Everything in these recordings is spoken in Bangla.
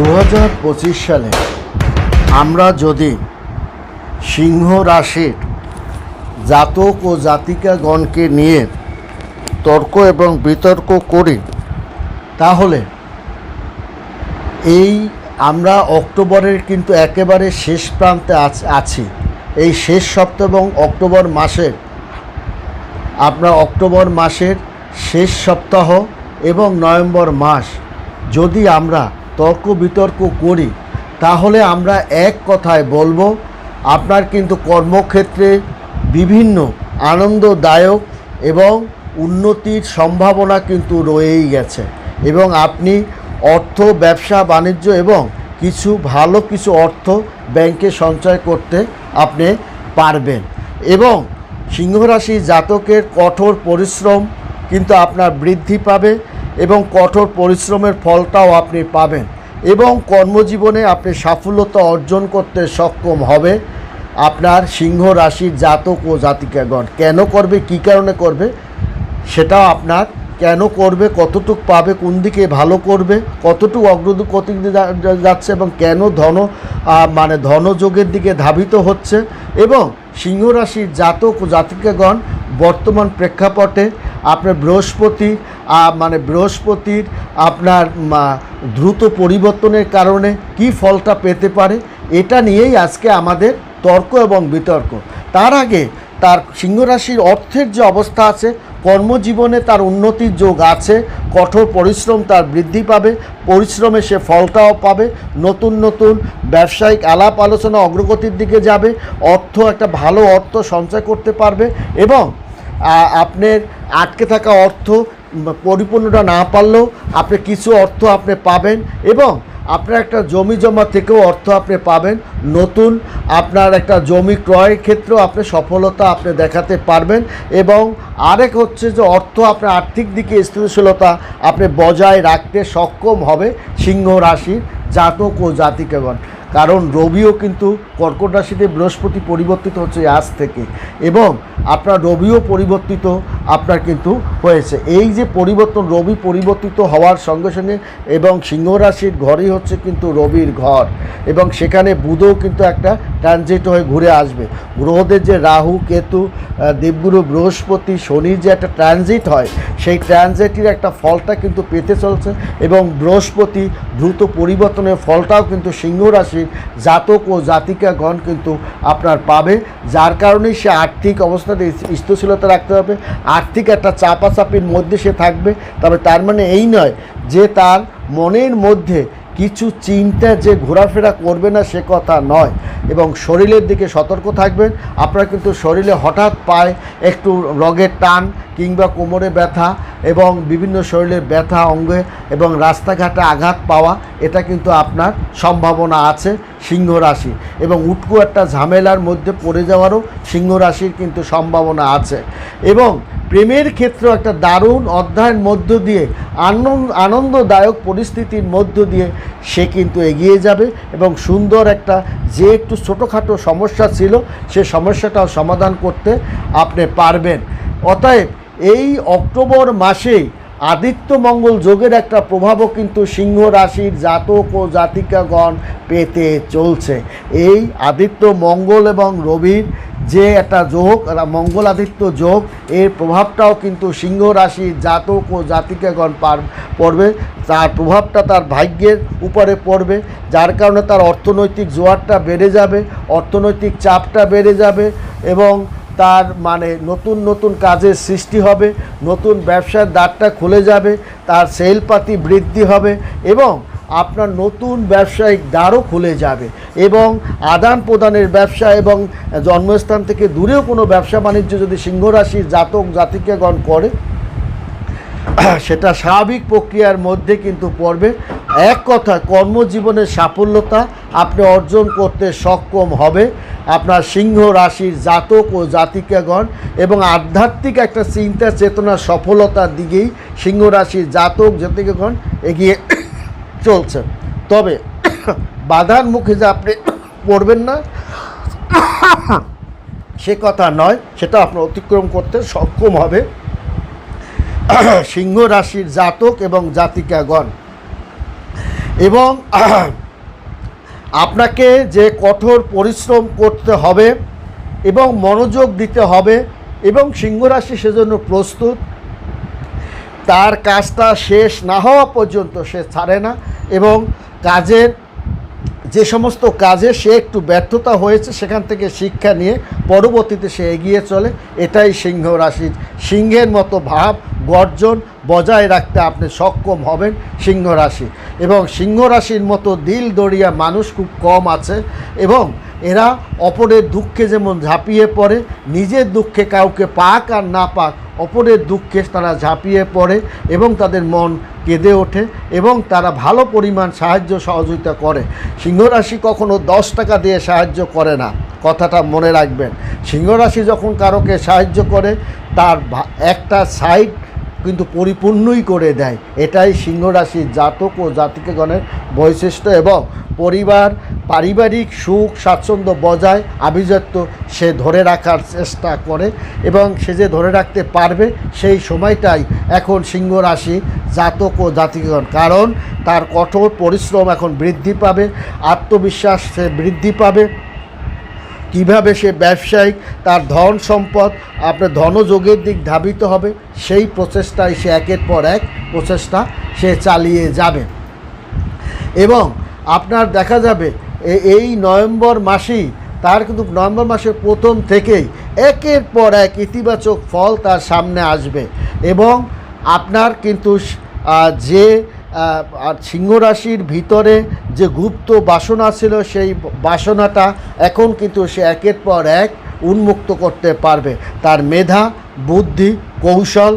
দু হাজার পঁচিশ সালে আমরা যদি সিংহ রাশির জাতক ও জাতিকাগণকে নিয়ে তর্ক এবং বিতর্ক করি, তাহলে এই আমরা অক্টোবরের কিন্তু একেবারে শেষ প্রান্তে আছ- আছি। এই শেষ সপ্তাহ এবং অক্টোবর মাসের, আপনার অক্টোবর মাসের শেষ সপ্তাহ এবং নভেম্বর মাস যদি আমরা তর্ক বিতর্ক করি, তাহলে আমরা এক কথায় বলব, আপনার কিন্তু কর্মক্ষেত্রে বিভিন্ন আনন্দদায়ক এবং উন্নতির সম্ভাবনা কিন্তু রয়েই গেছে। এবং আপনি অর্থ, ব্যবসা, বাণিজ্য এবং কিছু ভালো কিছু অর্থ ব্যাংকে সঞ্চয় করতে আপনি পারবেন। এবং সিংহরাশি জাতকের কঠোর পরিশ্রম কিন্তু আপনার বৃদ্ধি পাবে এবং কঠোর পরিশ্রমের ফলটাও আপনি পাবেন এবং কর্মজীবনে আপনি সাফল্যতা অর্জন করতে সক্ষম হবে আপনার সিংহ রাশির জাতক ও জাতিকাগণ। কেন করবে, কী কারণে করবে সেটাও আপনার কেন করবে, কতটুক পাবে, কোন দিকে ভালো করবে, কতটুকু অগ্রগতি যাচ্ছে এবং কেন ধন মানে ধনযোগের দিকে ধাবিত হচ্ছে এবং সিংহ রাশির জাতক ও জাতিকাগণ বর্তমান প্রেক্ষাপটে আপনার বৃহস্পতি মানে বৃহস্পতির আপনার দ্রুত পরিবর্তনের কারণে কি ফলটা পেতে পারে, এটা নিয়েই আজকে আমাদের তর্ক এবং বিতর্ক। তার আগে তার সিংহরাশির অর্থের যে অবস্থা আছে, কর্মজীবনে তার উন্নতির যোগ আছে, কঠোর পরিশ্রম তার বৃদ্ধি পাবে, পরিশ্রমে সে ফলটাও পাবে, নতুন নতুন ব্যবসায়িক আলাপ আলোচনা অগ্রগতির দিকে যাবে, অর্থ একটা ভালো অর্থ সঞ্চয় করতে পারবে এবং আপনার আটকে থাকা অর্থ পরিপূর্ণটা না পারলেও আপনি কিছু অর্থ আপনি পাবেন এবং আপনার একটা জমি জমা থেকেও অর্থ আপনি পাবেন। নতুন আপনার একটা জমি ক্রয়ের ক্ষেত্রেও আপনি সফলতা আপনি দেখাতে পারবেন এবং আরেক হচ্ছে যে অর্থ আপনার আর্থিক দিকে স্থিতিশীলতা আপনি বজায় রাখতে সক্ষম হবে সিংহ রাশির জাতক ও জাতিকাগণ। কারণ রবিও কিন্তু কর্কট রাশিতে বৃহস্পতি পরিবর্তিত হচ্ছে আজ থেকে। এবং আপনার রবিও পরিবর্তিত আপনার কিন্তু হয়েছে। এই যে পরিবর্তন, রবি পরিবর্তিত হওয়ার সঙ্গে সঙ্গে এবং সিংহ রাশির ঘরই হচ্ছে কিন্তু রবির ঘর এবং সেখানে বুধও কিন্তু একটা ট্রানজিট হয়ে ঘুরে আসবে। গ্রহদের যে রাহু, কেতু দেবগুরু, বৃহস্পতি, শনির যে একটা ট্রানজিট হয়, সেই ট্রানজিটের একটা ফলটা কিন্তু পেতে চলছে এবং বৃহস্পতি দ্রুত পরিবর্তনের ফলটাও কিন্তু সিংহ রাশির জাতক ও জাতিকাগণ কিন্তু আপনার পাবে। যার কারণেই সে আর্থিক অবস্থাতে স্থিতিশীলতা রাখতে হবে। আর্থিক একটা চাপাচাপির মধ্যে সে থাকবে। তবে তার মানে এই নয় যে তার মনের মধ্যে কিছু চিন্তা যে ঘোরাফেরা করবে না সে কথা নয়। এবং শরীরের দিকে সতর্ক থাকবেন। আপনারা কিন্তু শরীরে হঠাৎ পায় একটু রগের টান কিংবা কোমরে ব্যথা এবং বিভিন্ন শরীরের ব্যথা অঙ্গে এবং রাস্তাঘাটে আঘাত পাওয়া, এটা কিন্তু আপনার সম্ভাবনা আছে। সিংহ রাশি এবং উটকু একটা ঝামেলার মধ্যে পড়ে যাওয়ারও সিংহ রাশির কিন্তু সম্ভাবনা আছে। এবং প্রেমের ক্ষেত্রে একটা দারুণ অধ্যায়ের মধ্য দিয়ে আনন্দ, আনন্দদায়ক পরিস্থিতির মধ্য দিয়ে সে কিন্তু এগিয়ে যাবে এবং সুন্দর একটা যে একটু ছোটোখাটো সমস্যা ছিল সে সমস্যাটাও সমাধান করতে আপনি পারবেন। অতএব এই অক্টোবর মাসেই আদিত্য মঙ্গল যোগের একটা প্রভাবও কিন্তু সিংহ রাশির জাতক ও জাতিকাগণ পেতে চলছে। এই আদিত্য মঙ্গল এবং রবির যে একটা যোগ একটা মঙ্গল আদিত্য যোগ, এর প্রভাবটাও কিন্তু সিংহ রাশির জাতক ও জাতিকাগণ পার পড়বে। তার প্রভাবটা তার ভাগ্যের উপরে পড়বে, যার কারণে তার অর্থনৈতিক জোয়ারটা বেড়ে যাবে, অর্থনৈতিক চাপটা বেড়ে যাবে এবং তার মানে নতুন নতুন কাজের সৃষ্টি হবে, নতুন ব্যবসার দ্বারটা খুলে যাবে, তার সেলপাতি বৃদ্ধি হবে এবং আপনার নতুন ব্যবসায়িক দ্বারও খুলে যাবে এবং আদান প্রদানের ব্যবসা এবং জন্মস্থান থেকে দূরেও কোনো ব্যবসা বাণিজ্য যদি সিংহ রাশির জাতক জাতিকাগণ করে, সেটা স্বাভাবিক প্রক্রিয়ার মধ্যে কিন্তু পড়বে। এক কথা, কর্মজীবনের সাফল্যতা আপনি অর্জন করতে সক্ষম হবে। আপনার সিংহ রাশির জাতক ও জাতিকাগণ এবং আধ্যাত্মিক একটা চিন্তা চেতনা সফলতার দিকেই সিংহ রাশির জাতক, জাতিকাগণ এগিয়ে চলছে তবে বাধার মুখে যে আপনি পড়বেন না, সে কথা নয়, সেটা আপনার অতিক্রম করতে সক্ষম হবে। সিংহ রাশির জাতক এবং জাতিকাগণ এবং আপনাকে যে কঠোর পরিশ্রম করতে হবে এবং মনোযোগ দিতে হবে এবং সিংহরাশি সেজন্য প্রস্তুত, তার কাজটা শেষ না হওয়া পর্যন্ত সে ছাড়ে না এবং কাজের যে সমস্ত কাজে সে একটু ব্যর্থতা হয়েছে সেখান থেকে শিক্ষা নিয়ে পরবর্তীতে সে এগিয়ে চলে। এটাই সিংহ রাশির সিংহের মতো ভাব, গর্জন বজায় রাখতে আপনি সক্ষম হবেন সিংহ রাশি। এবং সিংহ রাশির মতো দিল দরিয়া মানুষ খুব কম আছে এবং এরা অপরের দুঃখে যেমন ঝাঁপিয়ে পড়ে, নিজের দুঃখে কাউকে পাক আর না পাক, অপরের দুঃখে তারা ঝাঁপিয়ে পড়ে এবং তাদের মন কেঁদে ওঠে এবং তারা ভালো পরিমাণ সাহায্য সহযোগিতা করে। সিংহরাশি কখনো দশ টাকা দিয়ে সাহায্য করে না, কথাটা মনে রাখবেন। সিংহরাশি যখন কারোকে সাহায্য করে, তার একটা সাইড কিন্তু পরিপূর্ণই করে দেয়। এটাই সিংহ সিংহরাশির জাতক ও জাতিকগণের বৈশিষ্ট্য এবং পরিবার, পারিবারিক সুখ, স্বাচ্ছন্দ্য বজায় আভিজাত্য সে ধরে রাখার চেষ্টা করে এবং সে যে ধরে রাখতে পারবে সেই সময়টাই এখন সিংহ রাশি জাতক ও জাতিগণ কারণ তার কঠোর পরিশ্রম এখন বৃদ্ধি পাবে, আত্মবিশ্বাস সে বৃদ্ধি পাবে কীভাবে সে ব্যবসায়িক তার ধন সম্পদ, আপনার ধনযোগের দিক ধাবিত হবে, সেই প্রচেষ্টায় সে একের পর এক প্রচেষ্টা সে চালিয়ে যাবে। এবং আপনার দেখা যাবে এই নভেম্বর মাসেই, তার কিন্তু নভেম্বর মাসের প্রথম থেকেই একের পর এক ইতিবাচক ফল তার সামনে আসবে। এবং আপনার কিন্তু যে আর সিংহ রাশির ভিতরে যে গুপ্ত বাসনা ছিল, সেই বাসনাটা এখন কিন্তু সে একের পর এক উন্মুক্ত করতে পারবে। তার মেধা, বুদ্ধি, কৌশল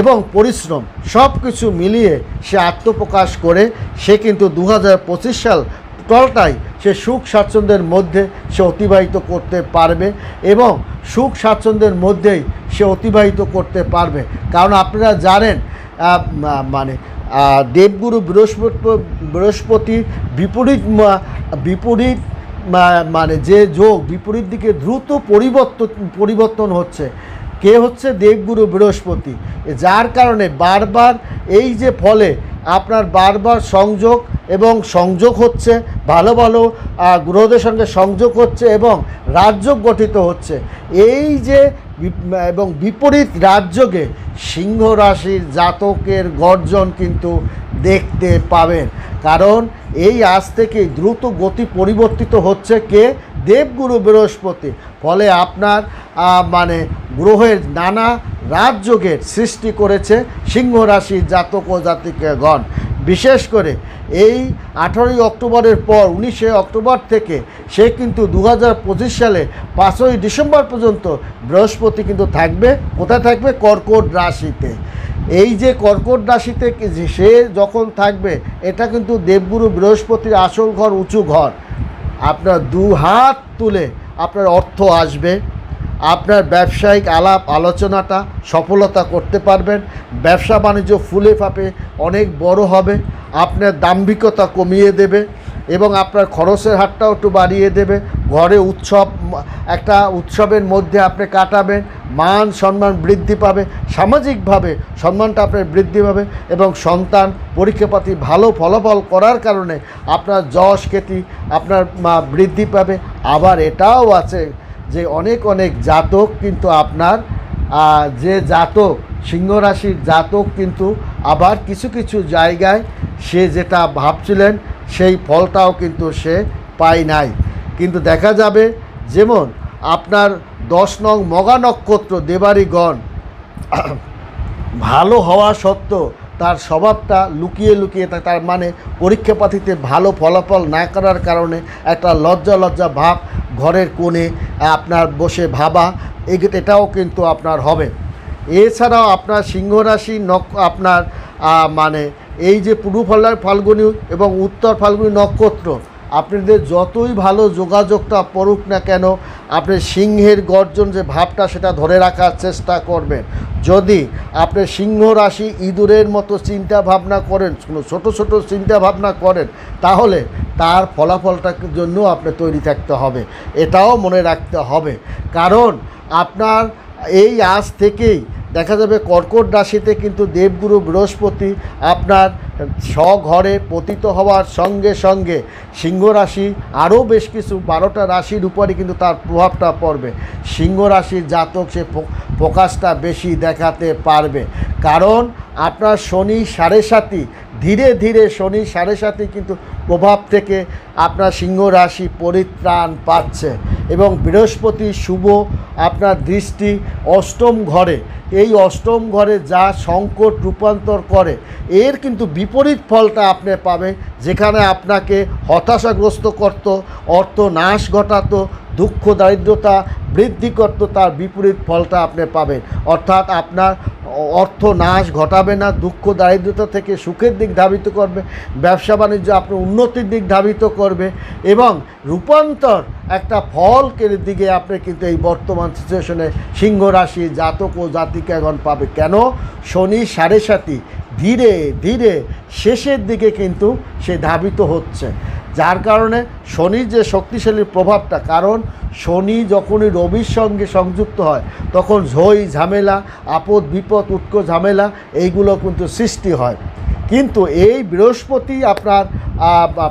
এবং পরিশ্রম সব কিছু মিলিয়ে সে আত্মপ্রকাশ করে সে কিন্তু দু হাজার পঁচিশ সাল টোটালটাই সে সুখ স্বাচ্ছন্দ্যের মধ্যে সে অতিবাহিত করতে পারবে এবং সুখ স্বাচ্ছন্দ্যের মধ্যেই সে অতিবাহিত করতে পারবে। কারণ আপনারা জানেন মানে দেবগুরু বৃহস্পতি বৃহস্পতির বিপরীত বিপরীত মানে যে যোগ বিপরীত দিকে দ্রুত পরিবর্তন পরিবর্তন হচ্ছে। কে হচ্ছে? দেবগুরু বৃহস্পতি। যার কারণে বারবার এই যে ফলে আপনার বারবার সংযোগ এবং সংযোগ হচ্ছে, ভালো ভালো গ্রহদের সঙ্গে সংযোগ হচ্ছে এবং রাজযোগ গঠিত হচ্ছে। এই যে এবং বিপরীত রাজযোগে সিংহ রাশির জাতকের গর্জন কিন্তু দেখতে পাবেন। কারণ এই আজ থেকেই দ্রুত গতি পরিবর্তিত হচ্ছে কে? দেবগুরু বৃহস্পতি। ফলে আপনার মানে গ্রহের নানা রাজযোগের সৃষ্টি করেছে সিংহ রাশির জাতক ও জাতিকগণ। বিশেষ করে এই আঠারোই অক্টোবরের পর, উনিশে অক্টোবর থেকে সে কিন্তু দু হাজার পঁচিশ সালে পাঁচই ডিসেম্বর পর্যন্ত বৃহস্পতি কিন্তু থাকবে। কোথায় থাকবে? কর্কট রাশিতে। এই যে কর্কট রাশিতে সে যখন থাকবে, এটা কিন্তু দেবগুরু বৃহস্পতির আসল ঘর, উঁচু ঘর। আপনার দু হাত তুলে আপনার অর্থ আসবে। আপনার ব্যবসায়িক আলাপ, আলোচনাটা সফলতা করতে পারবেন। ব্যবসা বাণিজ্য ফুলে ফাঁপে অনেক বড় হবে। আপনার দাম্ভিকতা কমিয়ে দেবে এবং আপনার খরচের হারটাও একটু বাড়িয়ে দেবে। ঘরে উৎসব, একটা উৎসবের মধ্যে আপনি কাটাবেন, মান সম্মান বৃদ্ধি পাবে, সামাজিকভাবে সম্মানটা আপনার বৃদ্ধি পাবে এবং সন্তান পরীক্ষাপাতি ভালো ফলাফল করার কারণে আপনার যশ, খ্যাতি আপনার বৃদ্ধি পাবে। আবার এটাও আছে যে অনেক অনেক জাতক কিন্তু আপনার যে জাতক সিংহ রাশির জাতক কিন্তু আবার কিছু কিছু জায়গায় সে যেটা ভাবছিলেন, সেই ফলটাও কিন্তু সে পায় নাই। কিন্তু দেখা যাবে যেমন আপনার দশ নং মগা নক্ষত্র দেবারিগণ, ভালো হওয়া সত্ত্বেও তার স্বভাবটা লুকিয়ে লুকিয়ে তার মানে পরীক্ষা পাতিতে ভালো ফলাফল না করার কারণে একটা লজ্জা লজ্জা ভাব ঘরের কোণে আপনার বসে ভাবা এটাও কিন্তু আপনার হবে। এছাড়াও আপনার সিংহরাশি নক আপনার মানে এই যে পূর্ব ফলার ফাল্গুনি এবং উত্তর ফাল্গুনি নক্ষত্র আপনাদের যতই ভালো যোগাযোগটা পড়ুক না কেন, আপনি সিংহের গর্জন যে ভাবটা সেটা ধরে রাখার চেষ্টা করবেন। যদি আপনি সিংহ রাশি ইঁদুরের মতো চিন্তা ভাবনা করেন, কোনো ছোটো ছোটো চিন্তা ভাবনা করেন, তাহলে তার ফলাফলটার জন্য আপনি তৈরি থাকতে হবে। এটাও মনে রাখতে হবে। কারণ আপনার এই আজ থেকেই দেখা যাবে কর্কট রাশিতে কিন্তু দেবগুরু বৃহস্পতি আপনার স্বঘরে পতিত হওয়ার সঙ্গে সঙ্গে সিংহ রাশি আরও বেশ কিছু বারোটা রাশির উপরে কিন্তু তার প্রভাবটা পড়বে। সিংহ রাশির জাতক সে প্রকাশটা বেশি দেখাতে পারবে। কারণ আপনার শনি সাড়ে সাতই ধীরে ধীরে শনি সাড়ে সাতই কিন্তু প্রভাব থেকে আপনার সিংহ রাশি পরিত্রাণ পাচ্ছে এবং বৃহস্পতি শুভ আপনার দৃষ্টি অষ্টম ঘরে। এই অষ্টম ঘরে যা সংকট রূপান্তর করে, এর কিন্তু বিপরীত ফলটা আপনি পাবেন, যেখানে আপনাকে হতাশাগ্রস্ত করত অর্থ নাশ ঘটাতো, দুঃখ, দারিদ্রতা বৃদ্ধি করতো, তার বিপরীত ফলটা আপনি পাবেন। অর্থাৎ আপনার অর্থ নাশ ঘটাবে না, দুঃখ, দারিদ্রতা থেকে সুখের দিক ধাবিত করবে, ব্যবসা বাণিজ্য আপনার উন্নতির দিক ধাবিত করবে এবং রূপান্তর একটা ফলকের দিকে আপনি কিন্তু এই বর্তমান সিচুয়েশনে সিংহ রাশি, জাতক ও জাতিকাগণ পাবে। কেন? শনি সাড়ে সাতই ধীরে ধীরে শেষের দিকে কিন্তু সে ধাবিত হচ্ছে। যার কারণে শনির যে শক্তিশালী প্রভাবটা, কারণ শনি যখনই রবির সঙ্গে সংযুক্ত হয়, তখন ঝই, ঝামেলা, আপদ, বিপদ উৎক ঝামেলা, এইগুলো কিন্তু সৃষ্টি হয়। কিন্তু এই বৃহস্পতি আপনার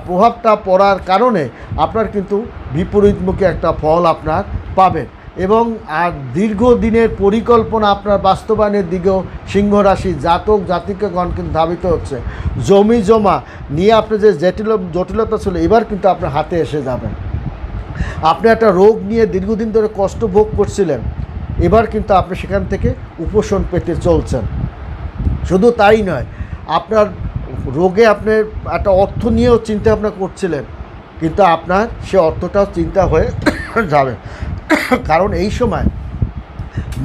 প্রভাবটা পড়ার কারণে আপনার কিন্তু বিপরীতমুখী একটা ফল আপনার পাবেন। এবং, আর দীর্ঘদিনের পরিকল্পনা আপনার বাস্তবায়নের দিকেও সিংহরাশি জাতক, জাতিকাগণ কিন্তু ধাবিত হচ্ছে। জমি জমা নিয়ে আপনার যে জটিল, জটিলতা ছিল, এবার কিন্তু আপনার হাতে এসে যাবেন আপনি একটা রোগ নিয়ে দীর্ঘদিন ধরে কষ্ট ভোগ করছিলেন, এবার কিন্তু আপনি সেখান থেকে উপশম পেতে চলছেন। শুধু তাই নয়, আপনার রোগে আপনি একটা অর্থ নিয়েও চিন্তা ভাবনা করছিলেন, কিন্তু আপনার সে অর্থটাও চিন্তা হয়ে যাবে। কারণ এই সময়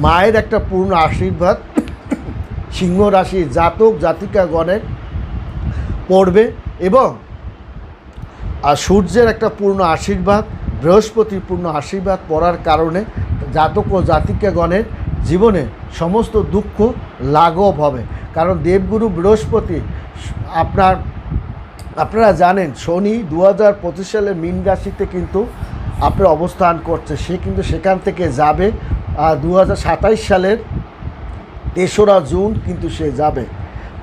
মায়ের একটা পূর্ণ আশীর্বাদ সিংহ রাশি জাতক জাতিকাগণের পড়বে এবং আর সূর্যের একটা পূর্ণ আশীর্বাদ বৃহস্পতির পূর্ণ আশীর্বাদ পড়ার কারণে জাতক ও জাতিকাগণের জীবনে সমস্ত দুঃখ লাঘব হবে। কারণ দেবগুরু বৃহস্পতি, আপনার, আপনারা জানেন, শনি দু হাজার পঁচিশ সালে মীন রাশিতে কিন্তু আপনার অবস্থান করছে। সে কিন্তু সেখান থেকে যাবে। আর দু সালের তেসরা জুন কিন্তু সে যাবে।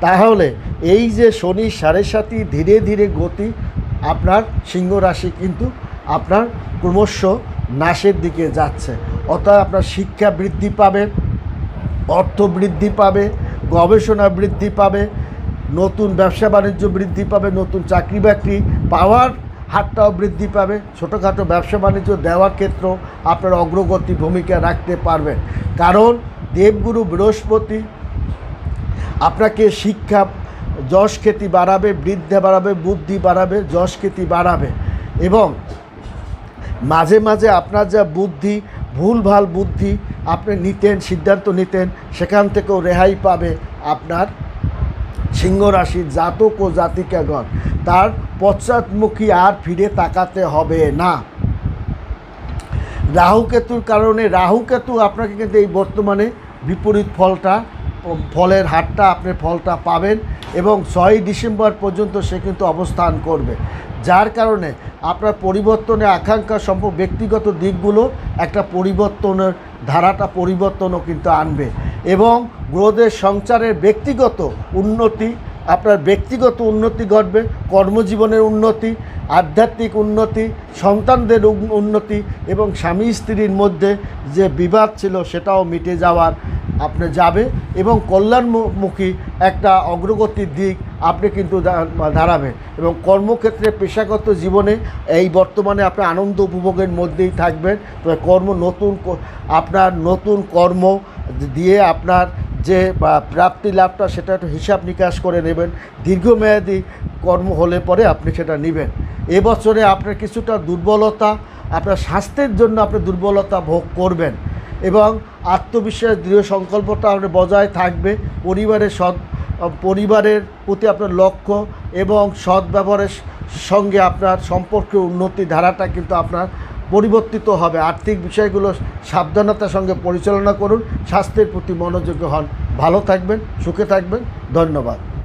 তাহলে এই যে শনি সাড়ে সাতই ধীরে ধীরে গতি আপনার সিংহ রাশি কিন্তু আপনার ক্রমশ নাশের দিকে যাচ্ছে। অর্থাৎ আপনার শিক্ষা বৃদ্ধি পাবে, অর্থ বৃদ্ধি পাবে, গবেষণা বৃদ্ধি পাবে, নতুন ব্যবসা বাণিজ্য বৃদ্ধি পাবে, নতুন চাকরি বাকরি পাওয়ার হারটাও বৃদ্ধি পাবে। ছোটোখাটো ব্যবসা বাণিজ্য দেওয়ার ক্ষেত্রেও আপনার অগ্রগতি ভূমিকা রাখতে পারবেন কারণ দেবগুরু বৃহস্পতি আপনাকে শিক্ষা, যশ খ্যাতি বাড়াবে, বৃদ্ধা বাড়াবে, বুদ্ধি বাড়াবে, যশ খ্যাতি বাড়াবে এবং মাঝে মাঝে আপনার যা বুদ্ধি ভুলভাল বুদ্ধি আপনি নিতেন, সিদ্ধান্ত নিতেন, সেখান থেকেও রেহাই পাবে আপনার সিংহ জাতক ও জাতিকাগণ। তার পশ্চাৎমুখী আর ফিরে তাকাতে হবে না। রাহুকেতুর কারণে, রাহুকেতু আপনাকে কিন্তু এই বর্তমানে বিপরীত ফলটা ফলের হারটা, আপনি ফলটা পাবেন। এবং ছয়ই ডিসেম্বর পর্যন্ত সে কিন্তু অবস্থান করবে। যার কারণে আপনার পরিবর্তনের আকাঙ্ক্ষা সম্ভব ব্যক্তিগত দিকগুলো একটা পরিবর্তনের ধারাটা পরিবর্তনও কিন্তু আনবে এবং গ্রহদের সংসারের ব্যক্তিগত উন্নতি আপনার ব্যক্তিগত উন্নতি ঘটবে, কর্মজীবনের উন্নতি, আধ্যাত্মিক উন্নতি, সন্তানদের উন্নতি এবং স্বামী স্ত্রীর মধ্যে যে বিবাদ ছিল সেটাও মিটে যাওয়ার আপনি যাবে এবং কল্যাণমুখী একটা অগ্রগতির দিক আপনি কিন্তু দাঁড়াবে এবং কর্মক্ষেত্রে, পেশাগত জীবনে এই বর্তমানে আপনি আনন্দ উপভোগের মধ্যেই থাকবেন। কর্ম নতুন আপনার নতুন কর্ম দিয়ে আপনার যে প্রাপ্তি লাভটা সেটা একটু হিসাব নিকাশ করে নেবেন। দীর্ঘমেয়াদী কর্ম হলে পরে আপনি সেটা নেবেন। এবছরে আপনার কিছুটা দুর্বলতা, আপনার স্বাস্থ্যের জন্য আপনি দুর্বলতা ভোগ করবেন এবং আত্মবিশ্বাস, দৃঢ় সংকল্পটা আপনার বজায় থাকবে। পরিবারের সৎ পরিবারের প্রতি আপনার লক্ষ্য এবং সৎ ব্যবহারের সঙ্গে আপনার সম্পর্কে উন্নতি ধারাটা কিন্তু আপনার পরিবর্তিত হবে। আর্থিক বিষয়গুলো সাবধানতার সঙ্গে পরিচালনা করুন। স্বাস্থ্যের প্রতি মনোযোগী হন। ভালো থাকবেন, সুখে থাকবেন। ধন্যবাদ।